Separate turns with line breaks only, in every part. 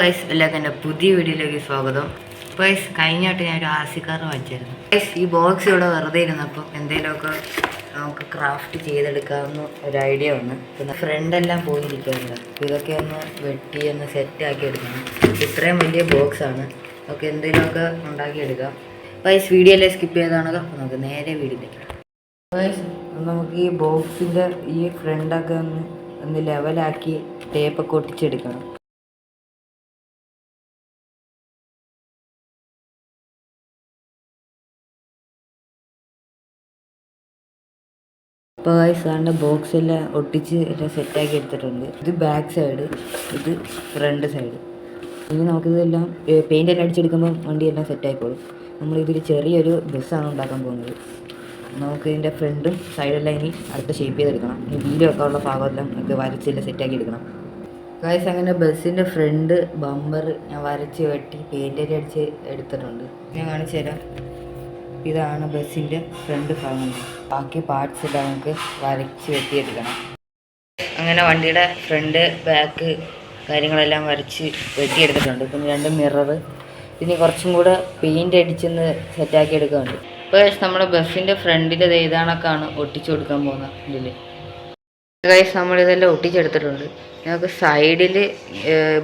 Guys എല്ലാവർക്കും എന്റെ പുതിയ വീഡിയോയിലേക്ക് സ്വാഗതം. ഗൈസ് കഴിഞ്ഞായിട്ട് ഞാൻ ഒരു ആർ സി കാർ വാങ്ങിച്ചായിരുന്നു. ഗൈസ് ഈ ബോക്സ് ഇവിടെ വെറുതെ ഇരുന്നപ്പോൾ എന്തെങ്കിലുമൊക്കെ നമുക്ക് ക്രാഫ്റ്റ് ചെയ്തെടുക്കാവുന്ന ഒരു ഐഡിയ വന്ന്. പിന്നെ ഫ്രണ്ടെല്ലാം പോയിരിക്കുന്നുണ്ട് ഇതൊക്കെ ഒന്ന് വെട്ടി ഒന്ന് സെറ്റ് ആക്കി എടുക്കണം. ഇത്രയും വലിയ ബോക്സ് ആണ്. നമുക്ക് എന്തെങ്കിലുമൊക്കെ ഉണ്ടാക്കിയെടുക്കാം. ഗൈസ് വീഡിയോയിലെ സ്കിപ്പ് ചെയ്താണോ അപ്പോൾ നമുക്ക് നേരെ വീഡിയോയിലേക്ക് ഗൈസ് നമുക്ക് ഈ ബോക്സിന്റെ ഈ ഫ്രണ്ടൊക്കെ ഒന്ന് ഒന്ന് ലെവലാക്കി ടേപ്പൊക്കെ ഒട്ടിച്ചെടുക്കണം. ഇപ്പോൾ ആണ് ബോക്സ് എല്ലാം ഒട്ടിച്ച് എല്ലാം സെറ്റാക്കി എടുത്തിട്ടുണ്ട്. ഇത് ബാക്ക് സൈഡ് ഇത് ഫ്രണ്ട് സൈഡ്. ഇനി നമുക്കിതെല്ലാം പെയിന്റ് എല്ലാം അടിച്ചെടുക്കുമ്പോൾ വണ്ടി എല്ലാം സെറ്റായിക്കോളും നമ്മളിതിൽ ചെറിയൊരു ബസ്സാണ് ഉണ്ടാക്കാൻ പോകുന്നത്. നമുക്ക് ഇതിന്റെ ഫ്രണ്ടും സൈഡെല്ലാം ഇനി അടുത്ത ഷേപ്പ് ചെയ്തെടുക്കണം. ഇനി വീലൊക്കെ ഉള്ള ഭാഗമെല്ലാം നമുക്ക് വരച്ചെല്ലാം സെറ്റാക്കി എടുക്കണം. കായ്സ് അങ്ങനെ ബസ്സിന്റെ ഫ്രണ്ട് ബമ്പർ ഞാൻ വരച്ച് വെട്ടി പെയിന്റ് അടിച്ച് എടുത്തിട്ടുണ്ട്. ഞാൻ കാണിച്ചു തരാം ഇതാണ് ബസ്സിന്റെ ഫ്രണ്ട് ഭാഗം. ബാക്കി പാർട്സ് എല്ലാം നമുക്ക് വരച്ച് വെട്ടിയെടുക്കണം. അങ്ങനെ വണ്ടിയുടെ ഫ്രണ്ട് ബാക്ക് കാര്യങ്ങളെല്ലാം വരച്ച് വെട്ടിയെടുത്തിട്ടുണ്ട്. പിന്നെ രണ്ട് മിറർ ഇനി കുറച്ചും കൂടെ പെയിന്റ് അടിച്ചൊന്ന് സെറ്റാക്കി എടുക്കാനുണ്ട്. ഇപ്പോൾ നമ്മുടെ ബസ്സിന്റെ ഫ്രണ്ടിന്റെ ഇതാണൊക്കെയാണ് ഒട്ടിച്ചു കൊടുക്കാൻ പോകുന്നത് ഇതിൽ ഗൈസ് നമ്മളിതെല്ലാം ഒട്ടിച്ചെടുത്തിട്ടുണ്ട്. ഞങ്ങൾക്ക് സൈഡിൽ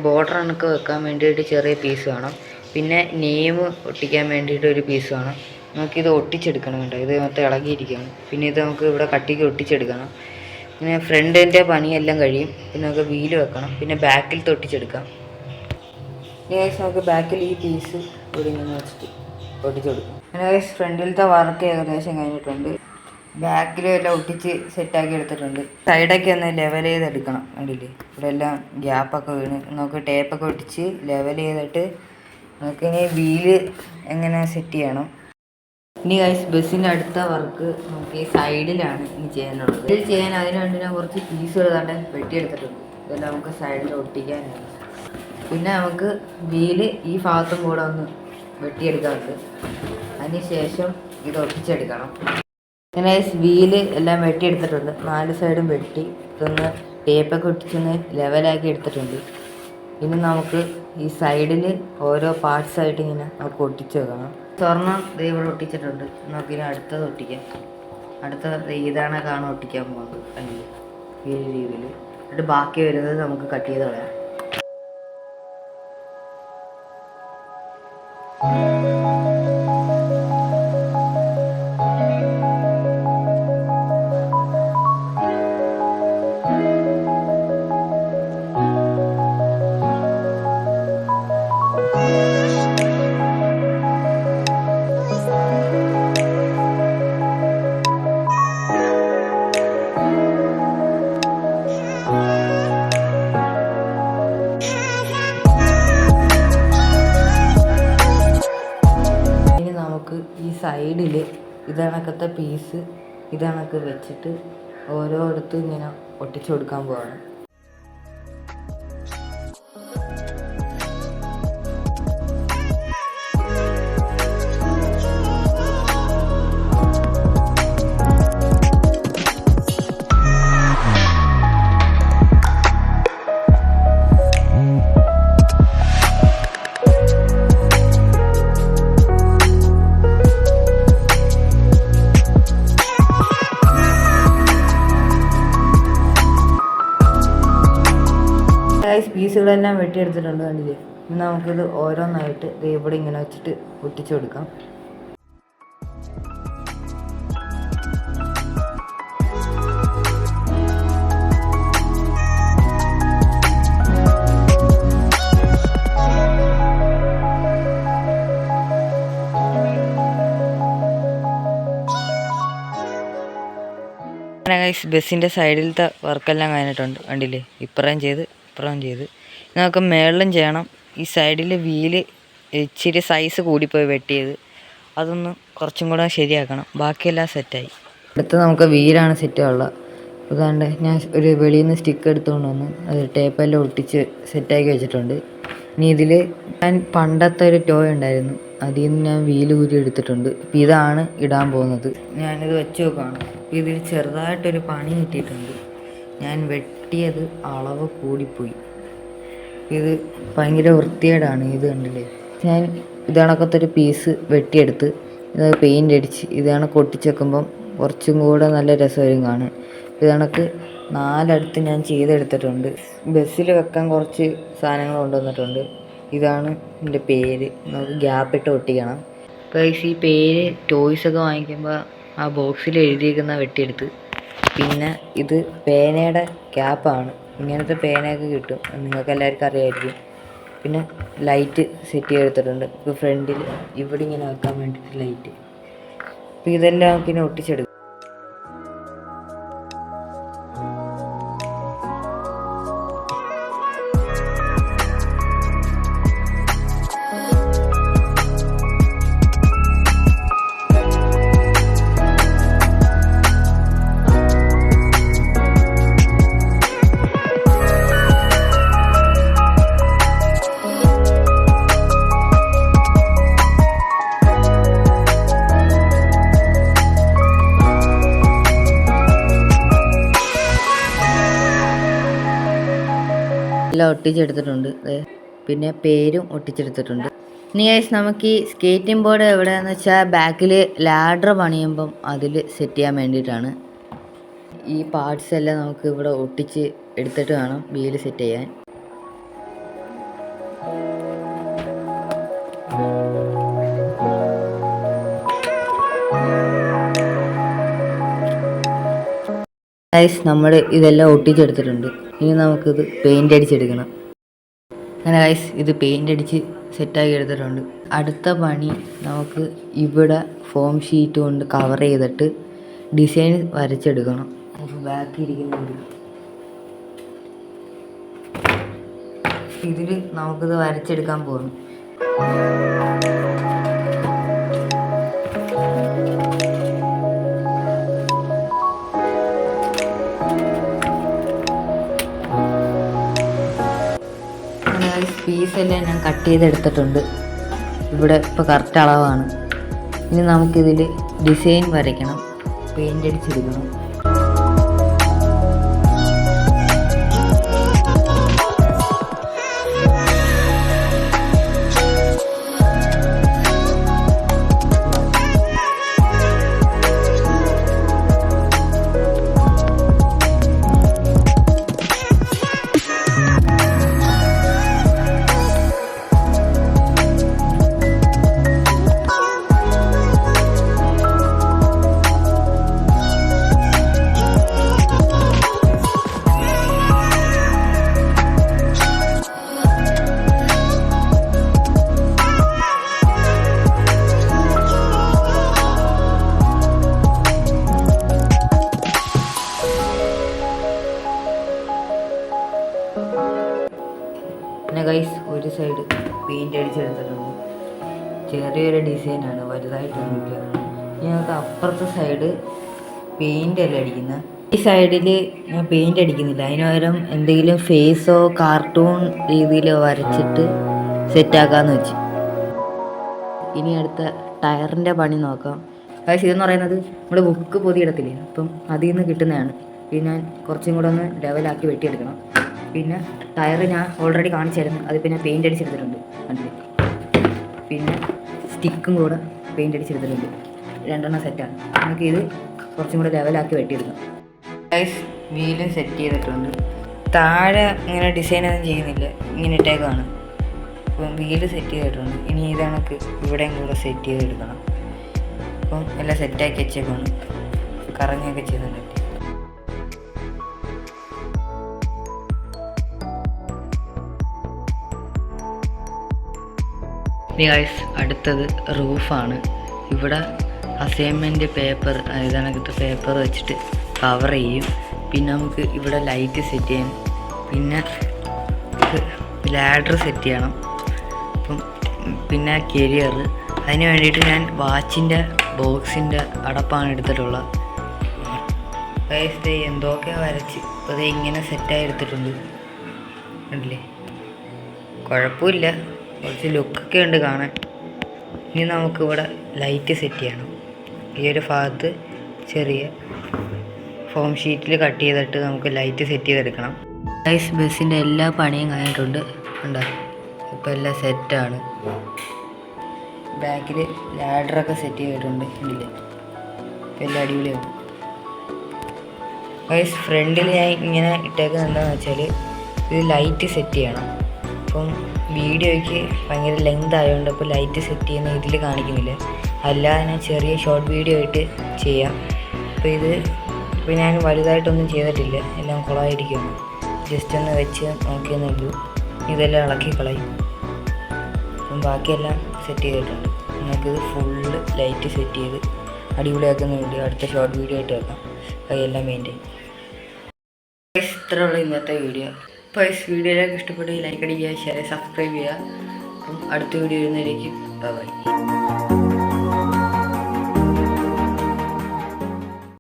ബോർഡർ കണക്ക് വെക്കാൻ വേണ്ടിയിട്ട് ചെറിയ പീസ് വേണം. പിന്നെ നെയിം ഒട്ടിക്കാൻ വേണ്ടിയിട്ട് ഒരു പീസ് വേണം. നമുക്കിത് ഒട്ടിച്ചെടുക്കണം കേട്ടോ. ഇത് മൊത്തം ഇളകിയിരിക്കുകയാണ്. പിന്നെ ഇത് നമുക്ക് ഇവിടെ കട്ടിക്ക് ഒട്ടിച്ചെടുക്കണം. പിന്നെ ഫ്രണ്ടിന്റെ പണിയെല്ലാം കഴിയും. പിന്നെ നമുക്ക് വീൽ വെക്കണം. പിന്നെ ബാക്കിൽ തൊട്ടിച്ചെടുക്കാം. ഗൈസ് നമുക്ക് ബാക്കിൽ ഈ പീസ് ഇവിടെ ഇങ്ങനെ വെച്ചിട്ട് ഒട്ടിച്ചെടുക്കും. ഗൈസ് ഫ്രണ്ടിലത്തെ വർക്ക് ഏകദേശം കഴിഞ്ഞിട്ടുണ്ട്. ബാക്കിലും എല്ലാം ഒട്ടിച്ച് സെറ്റാക്കി എടുത്തിട്ടുണ്ട്. സൈഡൊക്കെ ഒന്ന് ലെവൽ ചെയ്തെടുക്കണം കണ്ടില്ലേ? ഇവിടെ എല്ലാം ഗ്യാപ്പൊക്കെ വീണ്. നമുക്ക് ടേപ്പൊക്കെ ഒട്ടിച്ച് ലെവൽ ചെയ്തിട്ട് നമുക്കിനി വീൽ എങ്ങനെ സെറ്റ് ചെയ്യണം? ഇനി ഗൈസ് ബസ്സിന്റെ അടുത്ത വർക്ക് നമുക്ക് സൈഡിലാണ് ഇനി ചെയ്യാനുള്ളത്. ഇത് ചെയ്യാൻ അതിന് വേണ്ടി ഞാൻ കുറച്ച് പീസുകൾ തന്നെ വെട്ടിയെടുത്തിട്ടുണ്ട്. ഇതെല്ലാം നമുക്ക് സൈഡിൽ ഒട്ടിക്കാനാണ്. പിന്നെ നമുക്ക് വീൽ ഈ ഭാഗത്തും കൂടെ ഒന്ന് വെട്ടിയെടുക്കാറുണ്ട് അതിന് ശേഷം ഇത് ഒട്ടിച്ചെടുക്കണം. ഇങ്ങനെ വീൽ എല്ലാം വെട്ടിയെടുത്തിട്ടുണ്ട്. നാല് സൈഡും വെട്ടി ഇതൊന്ന് ടേപ്പൊക്കെ ഒട്ടിച്ചൊന്ന് ലെവലാക്കി എടുത്തിട്ടുണ്ട്. ഇനി നമുക്ക് ഈ സൈഡിൽ ഓരോ പാർട്സായിട്ട് ഇങ്ങനെ നമുക്ക് ഒട്ടിച്ചു വെക്കണം. സ്വർണം ദൈവം ഒട്ടിച്ചിട്ടുണ്ട്. നോക്കി അടുത്തത് ഒട്ടിക്കാം. അടുത്ത ഇതാണ് കാണാൻ ഒട്ടിക്കാൻ പോകുന്നത്. അല്ലെങ്കിൽ ഈ രീതിയിൽ. എന്നിട്ട് ബാക്കി വരുന്നത് നമുക്ക് കട്ട് ചെയ്ത് കളയാം. പീസ് ഇതണക്ക് വെച്ചിട്ട് ഓരോ ഓരോയിടത്തും ഇങ്ങനെ ഒട്ടിച്ചു കൊടുക്കാൻ പോവാണ്. പീസുകളെല്ലാം വെട്ടിയെടുത്തിട്ടുണ്ട് കണ്ടില്ലേ? നമുക്കിത് ഓരോന്നായിട്ട് ഇവിടെ ഇങ്ങനെ വെച്ചിട്ട് ഒട്ടിച്ചു കൊടുക്കാം. ബസ്സിന്റെ സൈഡിലത്തെ വർക്കെല്ലാം കഴിഞ്ഞിട്ടുണ്ട്. കണ്ടില്ലേ? ഇപ്പുറം ചെയ്ത് ഇപ്പുറം ചെയ്ത്. നമുക്ക് മേളിലും ചെയ്യണം. ഈ സൈഡിൽ വീൽ ഇച്ചിരി സൈസ് കൂടിപ്പോയി വെട്ടിയത്. അതൊന്ന് കുറച്ചും കൂടെ ശരിയാക്കണം. ബാക്കിയെല്ലാം സെറ്റായി അടുത്ത് നമുക്ക് വീലാണ് സെറ്റ് ഉള്ളത്. അതുകൊണ്ട് ഞാൻ ഒരു വെളിയിൽ നിന്ന് സ്റ്റിക്ക് എടുത്തുകൊണ്ട് വന്ന് അത് ടേപ്പെല്ലാം ഒട്ടിച്ച് സെറ്റാക്കി വെച്ചിട്ടുണ്ട്. ഇനി ഇതിൽ ഞാൻ പണ്ടത്തെ ഒരു ടോയ് ഉണ്ടായിരുന്നു. അതിൽ നിന്ന് ഞാൻ വീൽ ഊരി എടുത്തിട്ടുണ്ട്. ഇപ്പം ഇതാണ് ഇടാൻ പോകുന്നത്. ഞാനിത് വെച്ച് നോക്കുകയാണ് അപ്പം ഇതിൽ ചെറുതായിട്ടൊരു പണി കിട്ടിയിട്ടുണ്ട്. ഞാൻ വെട്ടിയത് അളവ് കൂടിപ്പോയി. ഇത് ഭയങ്കര വൃത്തികേടാണ് ഇത് കണ്ടില്ലേ? ഞാൻ ഇതണക്കത്തെ ഒരു പീസ് വെട്ടിയെടുത്ത് ഇത് പെയിന്റ് അടിച്ച് ഇതാണ് കണക്ക് ഒട്ടിച്ചേക്കുമ്പം കുറച്ചും കൂടെ നല്ല രസമായിരിക്കും കാണാൻ. ഇത് കണക്ക് നാലടുത്ത് ഞാൻ ചെയ്തെടുത്തിട്ടുണ്ട്. ബസ്സിൽ വെക്കാൻ കുറച്ച് സാധനങ്ങൾ കൊണ്ടുവന്നിട്ടുണ്ട്. ഇതാണ് എന്റെ പേര്. നമുക്ക് ഗ്യാപ്പ് ഇട്ട് ഒട്ടിക്കണം. ഗൈസ് ഈ പേര് ടോയ്സൊക്കെ വാങ്ങിക്കുമ്പോൾ ആ ബോക്സിൽ എഴുതിയിരിക്കുന്ന വെട്ടിയെടുത്ത് പിന്നെ ഇത് പേനയുടെ ക്യാപ്പാണ്. ഇങ്ങനത്തെ പേനയൊക്കെ കിട്ടും. നിങ്ങൾക്ക് എല്ലാവർക്കും അറിയായിരിക്കും. പിന്നെ ലൈറ്റ് സെറ്റ് ചെയ്തെടുത്തിട്ടുണ്ട്. ഇപ്പോൾ ഫ്രണ്ടിൽ ഇവിടെ ഇങ്ങനെ ആക്കാൻ വേണ്ടിയിട്ട് ലൈറ്റ് അപ്പോൾ ഇതെല്ലാം പിന്നെ ഒട്ടിച്ചെടുക്കും. എല്ലാം ഒട്ടിച്ചെടുത്തിട്ടുണ്ട്. പിന്നെ പേരും ഒട്ടിച്ചെടുത്തിട്ടുണ്ട്. ഇനി ഗൈസ് നമുക്ക് ഈ സ്കേറ്റിംഗ് ബോർഡ് എവിടെയാന്ന് വെച്ചാൽ ബാക്കിൽ ലാഡർ പണിയുമ്പം അതിൽ സെറ്റ് ചെയ്യാൻ വേണ്ടിയിട്ടാണ്. ഈ പാർട്സ് എല്ലാം നമുക്ക് ഇവിടെ ഒട്ടിച്ച് എടുത്തിട്ട് വേണം വീൽ സെറ്റ് ചെയ്യാൻ. ഗൈസ് നമ്മൾ ഇതെല്ലാം ഒട്ടിച്ചെടുത്തിട്ടുണ്ട്. ഇനി നമുക്കിത് പെയിന്റ് അടിച്ചെടുക്കണം. അങ്ങനെ ഗൈസ് ഇത് പെയിന്റ് അടിച്ച് സെറ്റാക്കി എടുത്തിട്ടുണ്ട്. അടുത്ത പണി നമുക്ക് ഇവിടെ ഫോം ഷീറ്റ് കൊണ്ട് കവർ ചെയ്തിട്ട് ഡിസൈൻ വരച്ചെടുക്കണം. ബാക്കി ഇരിക്കുന്നുണ്ട്. ഇതിൽ നമുക്കിത് വരച്ചെടുക്കാൻ പോകുന്നു പീസെല്ലാം ഞാൻ കട്ട് ചെയ്തെടുത്തിട്ടുണ്ട്. ഇവിടെ ഇപ്പോൾ കറക്റ്റ് അളവാണ്. ഇനി നമുക്കിതിൽ ഡിസൈൻ വരയ്ക്കണം. പെയിന്റ് അടിച്ചെടുക്കണം പിന്നെ ഗൈസ് ഒരു സൈഡ് പെയിന്റ് അടിച്ചെടുത്തിട്ടുണ്ട് ചെറിയൊരു ഡിസൈനാണ് വലുതായിട്ടൊന്നുമില്ല. ഞങ്ങൾക്ക് അപ്പുറത്തെ സൈഡ് പെയിന്റ് അല്ല അടിക്കുന്നത് ഈ സൈഡിൽ ഞാൻ പെയിന്റ് അടിക്കുന്നില്ല. അതിന് പകരം എന്തെങ്കിലും ഫേസോ കാർട്ടൂൺ രീതിയിലോ വരച്ചിട്ട് സെറ്റാക്കാമെന്ന് വെച്ച്. ഇനി അടുത്ത ടയറിന്റെ പണി നോക്കാം. കാശ് ഇതെന്ന് പറയുന്നത് നമ്മുടെ ബുക്ക് പൊതിയിടത്തില്ലേ? അപ്പം അതിൽ നിന്ന് കിട്ടുന്നതാണ്. ഇനി ഞാൻ കുറച്ചും കൂടെ ഒന്ന് ലെവലാക്കി വെട്ടിയെടുക്കണം. പിന്നെ ടയർ ഞാൻ ഓൾറെഡി കാണിച്ചായിരുന്നു അത് പിന്നെ പെയിന്റ് അടിച്ചെടുത്തിട്ടുണ്ട്. കണ്ടില്ലേ? പിന്നെ സ്റ്റിക്കും കൂടെ പെയിന്റ് അടിച്ചെടുത്തിട്ടുണ്ട്. രണ്ടെണ്ണം സെറ്റാണ് നമുക്ക് ഇത് കുറച്ചും കൂടെ ലെവലാക്കി വെട്ടിയെടുക്കാം. ഗൈസ് വീലും സെറ്റ് ചെയ്തിട്ടുണ്ട്. താഴെ ഇങ്ങനെ ഡിസൈൻ ഒന്നും ചെയ്യുന്നില്ല. ഇങ്ങനെ ഇട്ടേക്കാണ് അപ്പം വീൽ സെറ്റ് ചെയ്തിട്ടുണ്ട്. ഇനി ഇത് ഇവിടെയും കൂടെ സെറ്റ് ചെയ്തെടുക്കണം. അപ്പം എല്ലാം സെറ്റാക്കി വെച്ചേക്കാണ് കറങ്ങിയൊക്കെ ചെയ്യുന്നുണ്ട് ഇനി ഗൈസ് അടുത്തത് റൂഫാണ്. ഇവിടെ അസൈൻമെന്റ് പേപ്പർ ഇതണക്കത്തെ പേപ്പർ വെച്ചിട്ട് കവർ ചെയ്യും. പിന്നെ നമുക്ക് ഇവിടെ ലൈറ്റ് സെറ്റ് ചെയ്യാൻ പിന്നെ ലാഡർ സെറ്റ് ചെയ്യണം. അപ്പം പിന്നെ കരിയർ അതിന് വേണ്ടിയിട്ട് ഞാൻ വാച്ചിന്റെ ബോക്സിന്റെ അടപ്പാണ് എടുത്തിട്ടുള്ളത്. ഗൈസ് എന്തൊക്കെ വരച്ച് ഇപ്പോൾ ഇങ്ങനെ സെറ്റായി എടുത്തിട്ടുണ്ട്. കണ്ടില്ലേ? കുഴപ്പമില്ല. കുറച്ച് ലുക്കൊക്കെ ഉണ്ട് കാണാൻ. ഇനി നമുക്കിവിടെ ലൈറ്റ് സെറ്റ് ചെയ്യണം. ഈ ഒരു ഭാഗത്ത് ചെറിയ ഫോം ഷീറ്റിൽ കട്ട് ചെയ്തിട്ട് നമുക്ക് ലൈറ്റ് സെറ്റ് ചെയ്തെടുക്കണം. ഗൈസ് ബസ്സിന്റെ എല്ലാ പണിയും കഴിഞ്ഞിട്ടുണ്ട്. ഉണ്ടോ ഇപ്പം എല്ലാം സെറ്റാണ് ബാക്കിൽ ലാഡറൊക്കെ സെറ്റ് ചെയ്തിട്ടുണ്ട് ഇതിൽ എല്ലാം അടിപൊളിയാവും. ഗൈസ് ഫ്രണ്ടിൽ ഞാൻ ഇങ്ങനെ ഇട്ടേക്കുന്നത് എന്താണെന്ന് വെച്ചാൽ ഇത് ലൈറ്റ് സെറ്റ് ചെയ്യണം. അപ്പം വീഡിയോയ്ക്ക് ഭയങ്കര ലെങ്ത് ആയതുകൊണ്ട് അപ്പോൾ ലൈറ്റ് സെറ്റ് ചെയ്യുന്ന ഇതിൽ കാണിക്കുന്നില്ല. അല്ലാതെ ഞാൻ ചെറിയ ഷോർട്ട് വീഡിയോ ആയിട്ട് ചെയ്യാം. അപ്പോൾ ഇത് ഇപ്പോൾ ഞാൻ വലുതായിട്ടൊന്നും ചെയ്തിട്ടില്ല. എല്ലാം കുളമായിരിക്കുകയാണ് ജസ്റ്റ് ഒന്ന് വെച്ച് നോക്കിയെന്നേ ഉള്ളൂ. ഇതെല്ലാം ഇളക്കി കളയും. അപ്പം ബാക്കിയെല്ലാം സെറ്റ് ചെയ്തിട്ടുണ്ട്. നമുക്കിത് ഫുള്ള് ലൈറ്റ് സെറ്റ് ചെയ്ത് അടിപൊളിയാക്കുന്ന വീഡിയോ അടുത്ത ഷോർട്ട് വീഡിയോ ആയിട്ട് വെക്കാം. കൈയെല്ലാം മെയിന്റെയിൻ ഇത്രയുള്ള ഇന്നത്തെ വീഡിയോ അപ്പോൾ ഈ വീഡിയോയിലേക്ക് ഇഷ്ടപ്പെട്ടെങ്കിൽ ലൈക്ക് അടിക്കുക ഷെയർ സബ്സ്ക്രൈബ് ചെയ്യുക. അപ്പം അടുത്ത വീഡിയോ വരുന്നതിലേക്ക് ബൈ